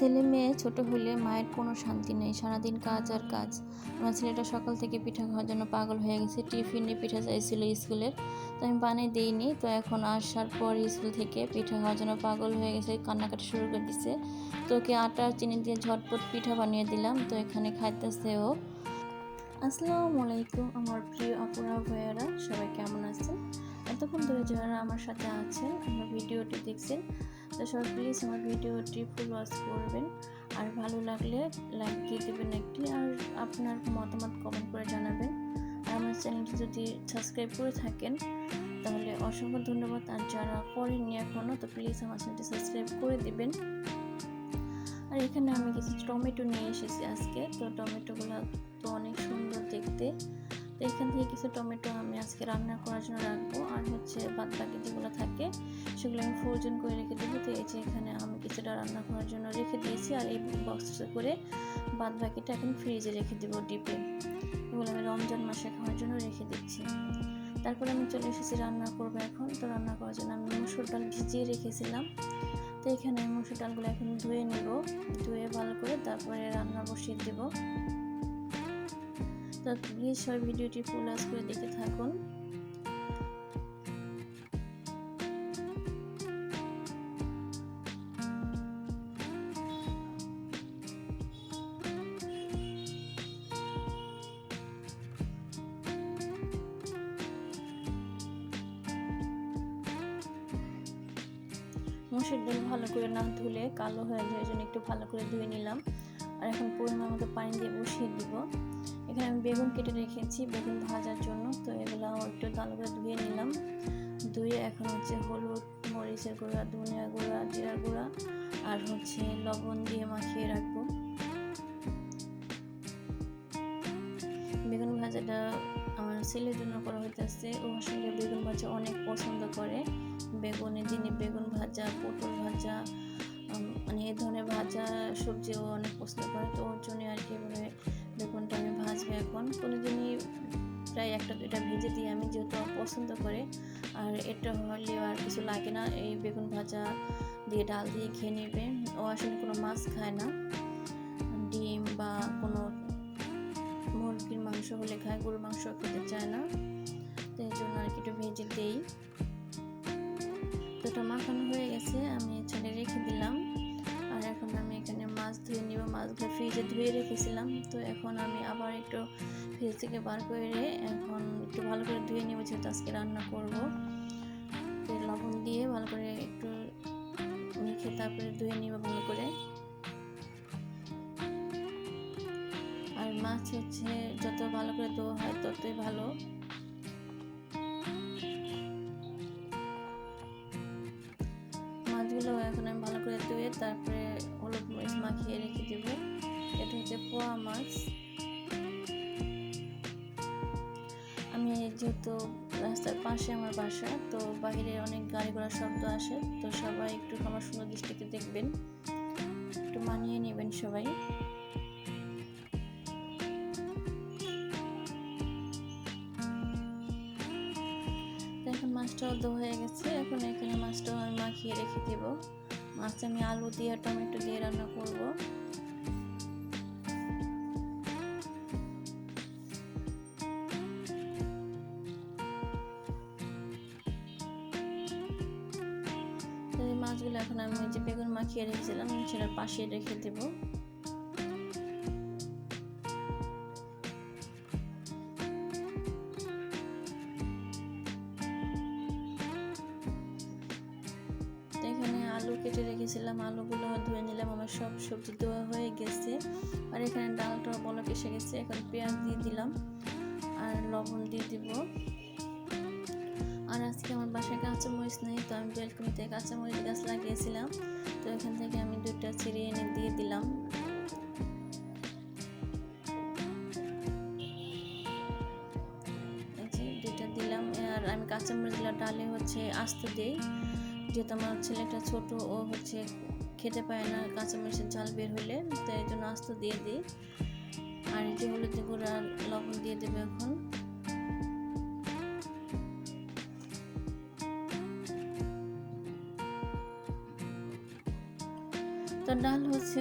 ছেলে মেয়ে, ছোট হলে মায়ের কোনো শান্তি নেই। সারাদিন কাজ আর কাজ। আমার ছেলেটা সকাল থেকে পিঠা খাওয়ার জন্য পাগল হয়ে গেছে। টিফিনে পিঠা চাইছিল স্কুলের, তো আমি বানিয়ে দিইনি। তো এখন আসার পর স্কুল থেকে পিঠা খাওয়ার জন্য পাগল হয়ে গেছে, কান্নাকাটি শুরু করে দিছে। তো ওকে আটা, চিনি দিয়ে ঝটপট পিঠা বানিয়ে দিলাম। তো এখানে খাইতেছে ও। আসসালামু আলাইকুম আমার প্রিয় আপুরা, ভাইয়ারা, সবাই কেমন আছেন? এতক্ষণ ধরে যারা আমার সাথে আছেন, আমার ভিডিওটি দেখছেন তো সব প্লিজ আমার ভিডিওটি ফুল ওয়াচ করবেন। আর ভালো লাগলে লাইক দিয়ে দেবেন একটি, আর আপনার মতামত কমেন্ট করে জানাবেন। আর আমার চ্যানেলটি যদি সাবস্ক্রাইব করে থাকেন, তাহলে অসংখ্য ধন্যবাদ। আর যারা করেননি এখনও তো প্লিজ আমার চ্যানেলটি সাবস্ক্রাইব করে দিবেন। আর এখানে আমি কিছু টমেটো নিয়ে এসেছি আজকে। তো টমেটোগুলো তো অনেক সুন্দর দেখতে। তো এখান থেকে কিছু টমেটো আমি আজকে রান্না করার জন্য রাখব আর হচ্ছে বাদ বাকি যেগুলো থাকে, সেগুলো আমি ফ্রোজেন করে রেখে দেবো। তো এই যে এখানে আমি কিছুটা রান্না করার জন্য রেখে দিয়েছি। আর এই বক্সে করে বাদ বাকিটা এখন ফ্রিজে রেখে দেবো ডিপে এগুলো আমি রমজান মাসে খাওয়ার জন্য রেখে দিচ্ছি। তারপরে আমি চলে এসেছি রান্না করব এখন। তো রান্না করার জন্য আমি মুসুর ডাল ভিজিয়ে রেখেছিলাম। তো এখানে মুসুর ডালগুলো এখন ধুয়ে নেব। ধুয়ে ভালো করে তারপরে রান্না বসিয়ে দেবো। তো প্লিজ সবাই ভিডিওটি ফুল আস করে দেখে থাকুন। মসুর ডাল ভালো করে না ধুলে কালো হয়ে যায় জন্য একটু ভালো করে ধুয়ে নিলাম। আর এখন পরিমাণ মতো পানি দিয়ে বসিয়ে দিব। এখানে আমি বেগুন কেটে রেখেছি বেগুন ভাজার জন্য। তো এগুলো একটু ভালো করে ধুয়ে নিলাম। ধুয়ে এখন হচ্ছে হলুদ, মরিচের গুঁড়া, ধনিয়া গুঁড়া, জিরার গুঁড়া আর হচ্ছে লবণ দিয়ে মাখিয়ে রাখব। বেগুন ভাজাটা আমার ছেলের জন্য করা হইতেছে। ও আসলে বেগুন ভাজা অনেক পছন্দ করে। বেগুনে দিনে বেগুন ভাজা, পটল ভাজা মানে এই ধরনের ভাজা সবজিও অনেক পছন্দ করে, তো ওর জন্য আর কি এভাবে বেগুনটা আমি ভাজবো এখন। কোনো দিনই প্রায় একটা এটা ভেজে দিই আমি যেহেতু পছন্দ করে, আর এটা হলে আর কিছু লাগে না, এই বেগুন ভাজা দিয়ে ডাল দিয়ে খেয়ে নেবে। ও আসলে কোনো মাছ খায় না। ডিম বা কোনো মুরগির মাংস হলে খায়, গরুর মাংস খেতে চায় না। তো এই জন্য আর কি একটু ভেজে দিই। তো এটা মাখানো হয়ে গেছে, আমি ছেড়ে রেখে দিলাম। আর এখন আমি এখানে মাছ ধুয়ে নিব, মাছগুলো ফ্রিজে ধুয়ে রেখেছিলাম। তো এখন আমি আবার একটু ফ্রিজ থেকে বার করে এখন একটু ভালো করে ধুয়ে নিব, যেহেতু আজকে রান্না করব। লবণ দিয়ে ভালো করে একটু মেখে তারপরে ধুয়ে নিব ভালো করে। আর মাছ হচ্ছে, যত ভালো করে ধোয়া হয় ততই ভালো। পাশে আমার বাসা, তো বাহিরে অনেক গাড়ি ঘোড়ার শব্দ আসে, তো সবাই একটু আমার সুন্দর দৃষ্টিতে দেখবেন। একটু মানিয়ে নেবেন সবাই। এখন মাছটা দো হয়ে গেছে। এখন এখানে মাছটা আমি মাখিয়ে রেখে দেবো। মাছটা আমি আলু দিয়ে, টমেটো দিয়ে রান্না করব। মাখিয়ে রেখেছিলাম সেটার পাশে রেখে দেবো। কাঁচামরিচ নেই, তো আমি বেলকুনিতে কাঁচামরিচ গাছ লাগিয়েছিলাম, তো এখান থেকে আমি দুইটা ছিঁড়ে এনে দিয়ে দিলাম। দুইটা দিলাম, আর আমি কাঁচামরিচগুলো ডালে হচ্ছে আস্ত দিই, যেহেতু আমার ছেলেটা ছোট, ও হচ্ছে খেতে পায় না কাঁচামরিচের ঝাল বের হলে, তো এই জন্য আস্ত দিয়ে দিই। আর যে হলুদ গুঁড়া লবণ দিয়ে দেবে এখন। হচ্ছে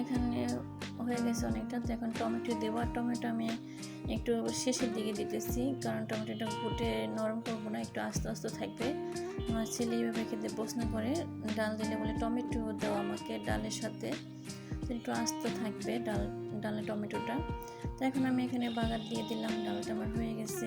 এখানে হয়ে গেছে অনেকটা। তো এখন টমেটো দেবো, আর টমেটো আমি একটু শেষের দিকে দিতেছি, কারণ টমেটোটা ফুটে নরম করব না, একটু আস্তে আস্তে থাকবে। আমার ছেলে এইভাবে খেতে পছন্দ করে, ডাল দিলে বলে টমেটো দেওয়া আমাকে ডালের সাথে। একটু আস্তে থাকবে ডাল ডালে টমেটোটা। তো এখন আমি এখানে বাগার দিয়ে দিলাম, ডালটা আমার হয়ে গেছে।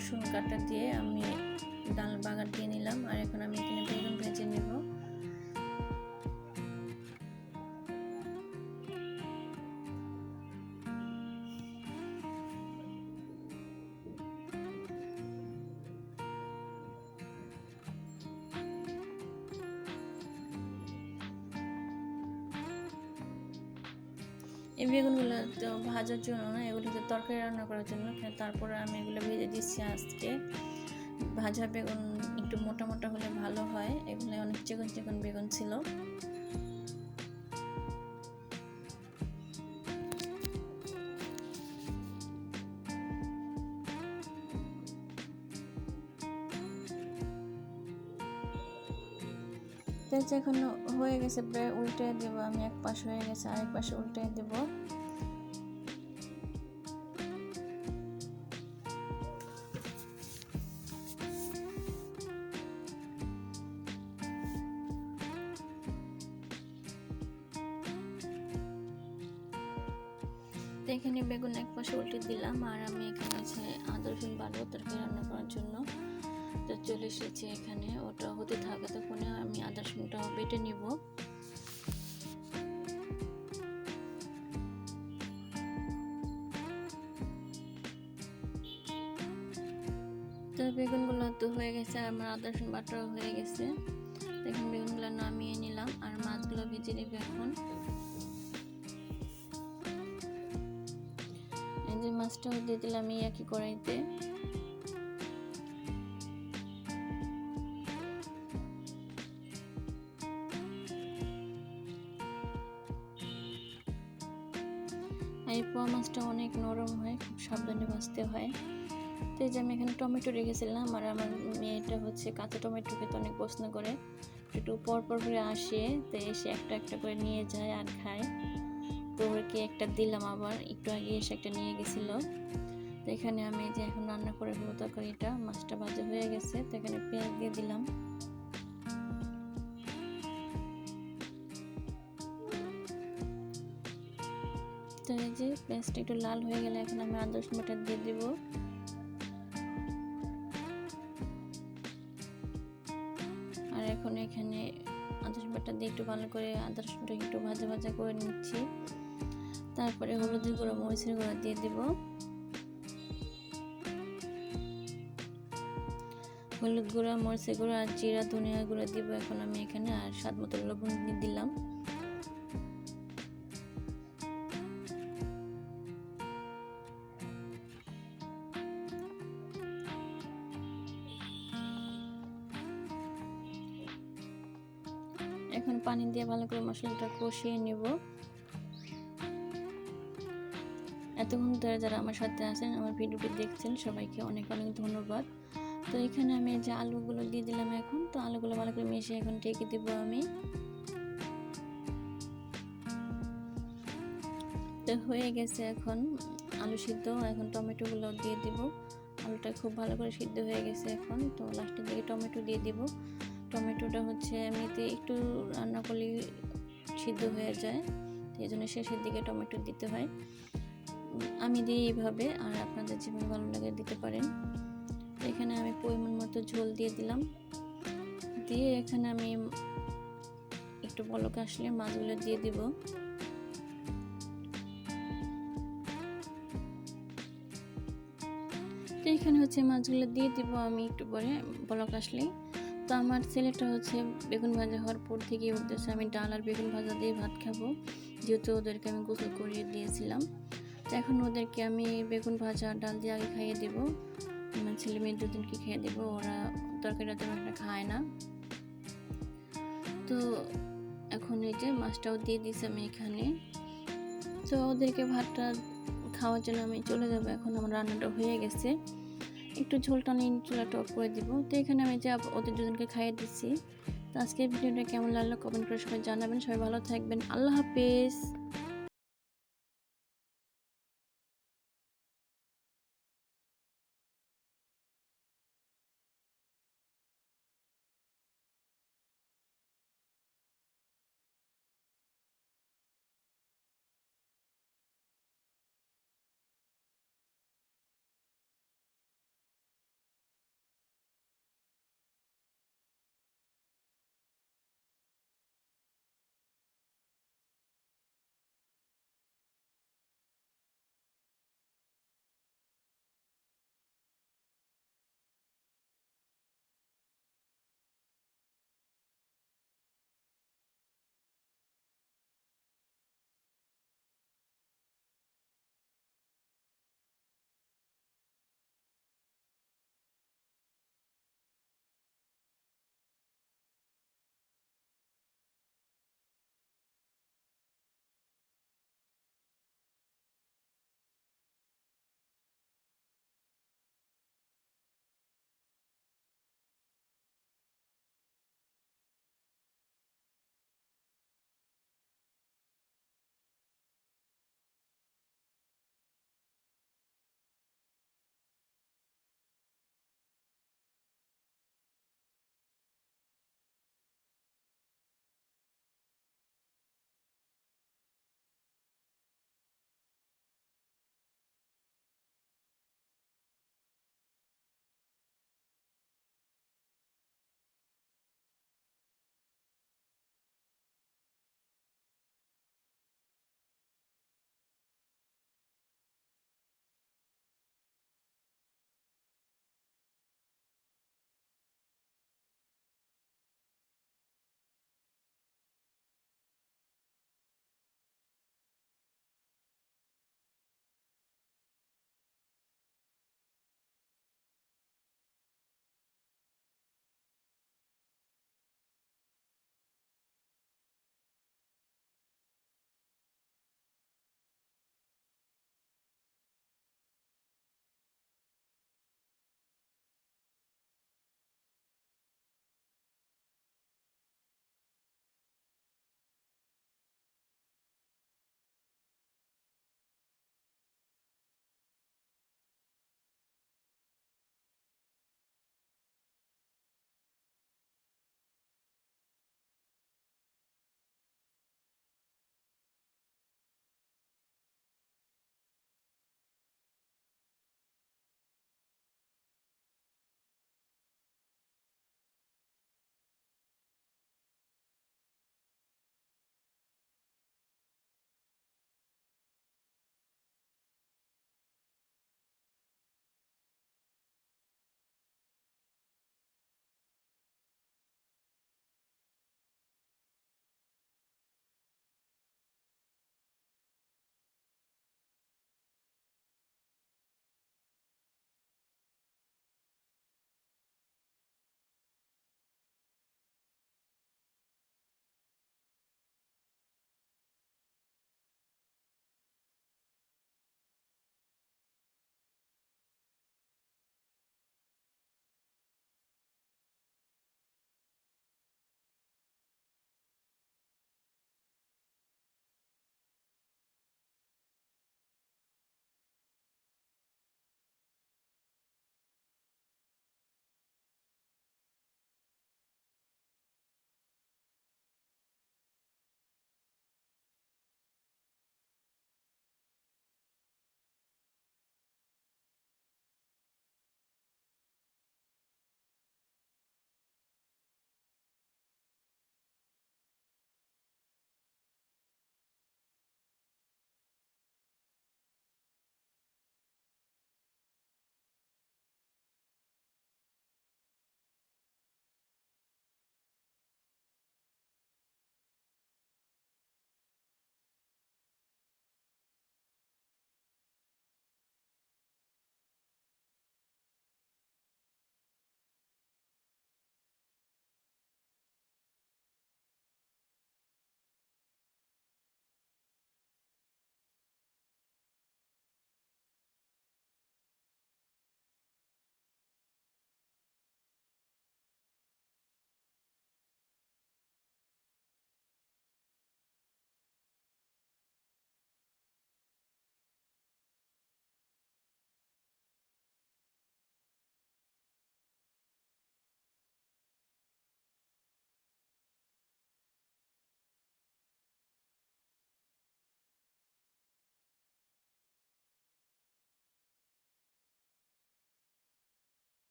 রসুন কাটা দিয়ে আমি ডাল বাগার দিয়ে নিলাম। আর এখন আমি এই বেগুনগুলো তো ভাজার জন্য না, এগুলোতে তরকারি রান্না করার জন্য। তারপরে আমি এগুলো ভেজে দিচ্ছি আজকে। ভাজা বেগুন একটু মোটা মোটা হলে ভালো হয়। এগুলো অনেক চিকন চিকন বেগুন ছিল। তেল এখন হয়ে গেছে, প্রায় উল্টে দেবো আমি, এক পাশ হয়ে গেছে, আরেক পাশে উল্টে দেবো। তো চলে এসেছে এখানে। ওটা হতে থাকে তখন আমি আদা রসুনটা বেটে নিব। তো বেগুনগুলো তো হয়ে গেছে, আমার আদা রসুন বাটাও হয়ে গেছে। এখন বেগুনগুলো নামিয়ে নিলাম আর মাছগুলো ভেজে নেবে এখন। এই যে মাছটাও দিয়ে দিলাম এই একই কড়াইতে। এই পোয়া মাছটা অনেক নরম হয়, খুব সাবধানে ভাজতে হয়। তো এই যে আমি এখানে টমেটো রেখেছিলাম আর আমার মেয়েটা হচ্ছে কাঁচা টমেটো খেতে অনেক পছন্দ করে। একটু পর পর করে আসে, তো এসে একটা একটা করে নিয়ে যায় আর খায়। তো ওকে একটা দিলাম আবার, একটু আগে এসে একটা নিয়ে গেছিল। তো এখানে আমি যে এখন রান্না করে ফেলব তরকারিটা, মাছটা ভাজা হয়ে গেছে, তো এখানে পেঁয়াজ দিয়ে দিলাম। এই যে পেঁয়াজটা একটু লাল হয়ে গেলে এখন আমি আদা রসুন বাটা দিয়ে দিব। আর এখন এখানে আদা রসুন বাটা দিয়ে একটু ভালো করে আদা রসুনটা একটু ভাজা ভাজা করে নিচ্ছি। তারপরে হলুদের গুঁড়ো, মরিচের গুঁড়ো দিয়ে দেব। হলুদ গুঁড়া, মরিচের গুঁড়ো আর জিরা, ধনিয়া গুঁড়ো দিব এখন আমি এখানে, আর স্বাদ মতো লবণ দিয়ে দিলাম। এখন পানি দিয়ে ভালো করে মশলাটা কষিয়ে নেব। এতক্ষণ ধরে যারা আমার সাথে আছেন, আমার ভিডিওটি দেখছেন, সবাইকে অনেক অনেক ধন্যবাদ। তো এখানে আমি যে আলুগুলো দিয়ে দিলাম এখন, তো আলুগুলো ভালো করে মিশিয়ে এখন ঢেকে দেব আমি। তো হয়ে গেছে এখন আলু সিদ্ধ, এখন টমেটোগুলো দিয়ে দিব। আলুটা খুব ভালো করে সিদ্ধ হয়ে গেছে এখন, তো লাস্টের দিকে টমেটো দিয়ে দিব। টমেটোটা হচ্ছে এমনিতে একটু রান্না করলে সিদ্ধ হয়ে যায়, এই জন্য শেষের দিকে টমেটো দিতে হয়। আমি দিই এইভাবে, আর আপনাদের যেভাবে ভালো লাগে দিতে পারেন। এখানে আমি পরিমাণ মতো ঝোল দিয়ে দিলাম। দিয়ে এখানে আমি একটু বলক আসলে মাছগুলো দিয়ে দিব। এখানে হচ্ছে মাছগুলো দিয়ে দিব আমি একটু পরে বলক আসলেই। তো আমার ছেলেটা হচ্ছে বেগুন ভাজা হওয়ার পর থেকে উঠতেছে আমি ডাল আর বেগুন ভাজা দিয়ে ভাত খাব। যেহেতু ওদেরকে আমি গোসল করিয়ে দিয়েছিলাম। তো এখন ওদেরকে আমি বেগুন ভাজা ডাল দিয়ে আগে খাইয়ে দেবো। আমার ছেলে মেয়ে দুদিনকে খেয়ে দেবো। ওরা তরকারিটা তেমন একটা খায় না। তো এখন এই যে মাছটাও দিয়ে দিয়েছি আমি এখানে। তো ওদেরকে ভাতটা খাওয়ার জন্য আমি চলে যাব। এখন আমার রান্নাটা হয়ে গেছে। একটু ঝোল টানি চুলাটা অফ করে দিব। তো এখানে আমি যে ওদের দুজনকে খাইয়ে দিচ্ছি। তো আজকের ভিডিওটা কেমন লাগল কমেন্ট করে সবাই জানাবেন। সবাই ভালো থাকবেন। আল্লাহ হাফিজ।